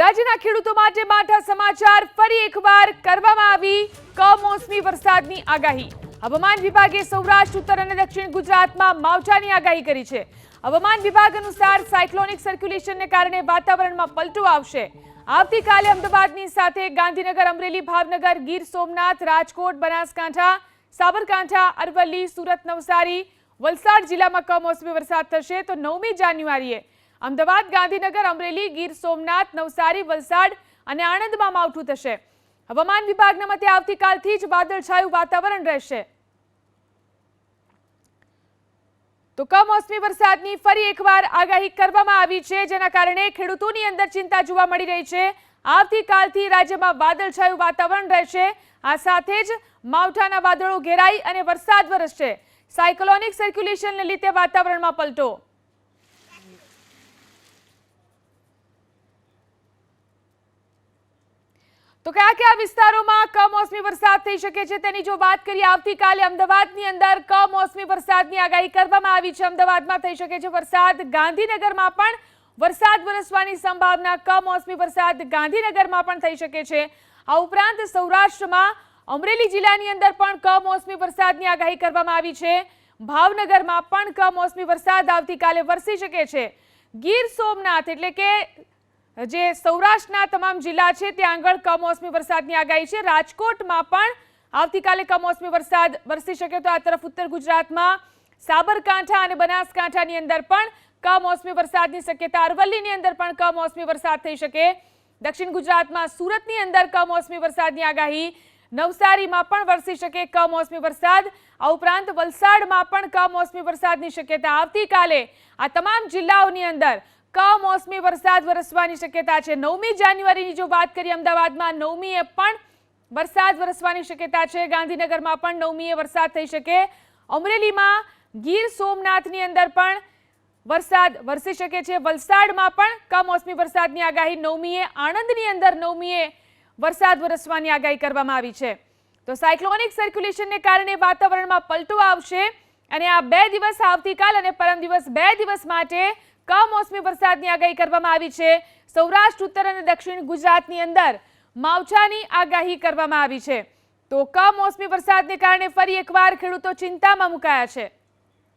રાજ્યના ખેડૂતો માટે માઠા સમાચાર ફરી એકવાર કરવામાં આવી. કમોસમી વરસાદની આગાહી. હવામાન વિભાગે સૌરાષ્ટ્ર, ઉત્તર અને દક્ષિણ ગુજરાતમાં માવઠાની આગાહી કરી છે. હવામાન વિભાગ અનુસાર સાયક્લોનિક સર્ક્યુલેશનને કારણે વાતાવરણમાં પલટો આવશે. આવતીકાલે અમદાવાદની સાથે ગાંધીનગર, અમરેલી, ભાવનગર, ગીર સોમનાથ, રાજકોટ, બનાસકાંઠા, સાબરકાંઠા, અરવલ્લી, સુરત, નવસારી, વલસાડ જિલ્લામાં કમોસમી વરસાદ થશે. તો નવમી જાન્યુઆરીએ અમદાવાદ, ગાંધીનગર, અમરેલી, ગીર સોમનાથ, નવસારી, વલસાડ અને આણંદમાં માવઠું થશે. હવામાન વિભાગના મતે આવતીકાલથી જ વાદળછાયું વાતાવરણ રહેશે. તો કમોસમી વરસાદની ફરી એકવાર આગાહી કરવામાં આવી છે, જેના કારણે ખેડૂતોની અંદર ચિંતા જોવા મળી રહી છે. આવતીકાલથી રાજ્યમાં વાદળછાયું વાતાવરણ રહેશે. આ સાથે જ માવઠાના વાદળો ઘેરાઈ અને વરસાદ વરસશે. સાયક્લોનિક સર્ક્યુલેશનને લીધે વાતાવરણમાં પલટો. તો કયા કયા વિસ્તારોમાં કમોસમી વરસાદ થઈ શકે છે તેની જો વાત કરીએ, આવતીકાલે અમદાવાદની અંદર કમોસમી વરસાદની આગાહી કરવામાં આવી છે. અમદાવાદમાં થઈ શકે છે વરસાદ. ગાંધીનગરમાં પણ વરસાદ વરસવાની સંભાવના કમોસમી વરસાદ ગાંધીનગરમાં પણ થઈ શકે છે. આ ઉપરાંત સૌરાષ્ટ્રમાં અમરેલી જિલ્લાની અંદર પણ કમોસમી વરસાદની આગાહી કરવામાં આવી છે. ભાવનગરમાં પણ કમોસમી વરસાદ આવતીકાલે વરસી શકે છે. ગીર સોમનાથ એટલે કે જે સૌરાષ્ટ્રના તમામ જિલ્લા છે, ત્યાં આગળ કમોસમી વરસાદની આગાહી છે. રાજકોટમાં પણ આવતીકાલે કમોસમી વરસાદ વરસી શકે તો આ તરફ ઉત્તર ગુજરાતમાં સાબરકાંઠા અને બનાસકાંઠાની અંદર પણ કમોસમી વરસાદની શક્યતા, અરવલ્લીની અંદર પણ કમોસમી વરસાદ થઈ શકે. દક્ષિણ ગુજરાતમાં સુરતની અંદર કમોસમી વરસાદની આગાહી. નવસારીમાં પણ વરસી શકે કમોસમી વરસાદ. આ ઉપરાંત વલસાડમાં પણ કમોસમી વરસાદની શક્યતા. આવતીકાલે આ તમામ જિલ્લાઓની અંદર કમોસમી વરસાદ વરસવાની શક્યતા છે. નવમી જાન્યુઆરીની જો વાત કરીએ, અમદાવાદમાં નવમીએ પણ વરસાદ વરસવાની શક્યતા છે. ગાંધીનગરમાં પણ નવમીએ વરસાદ થઈ શકે. અમરેલીમાં ગીર સોમનાથની અંદર પણ વરસાદ વરસી શકે છે. વલસાડમાં પણ કમોસમી વરસાદની આગાહી નવમીએ, આણંદની અંદર નવમીએ વરસાદ વરસવાની આગાહી કરવામાં આવી છે. તો સાયક્લોનિક સર્ક્યુલેશનને કારણે વાતાવરણમાં પલટો આવશે અને આ બે દિવસ આવતીકાલ અને પરમ દિવસ બે દિવસ માટે કમોસમી વરસાદની આગાહી કરવામાં આવી છે. સૌરાષ્ટ્ર, ઉત્તર અને દક્ષિણ ગુજરાતની અંદર માવઠાની આગાહી કરવામાં આવી છે. તો કમોસમી વરસાદને કારણે ફરી એકવાર ખેડૂતો ચિંતામાં મુકાયા છે.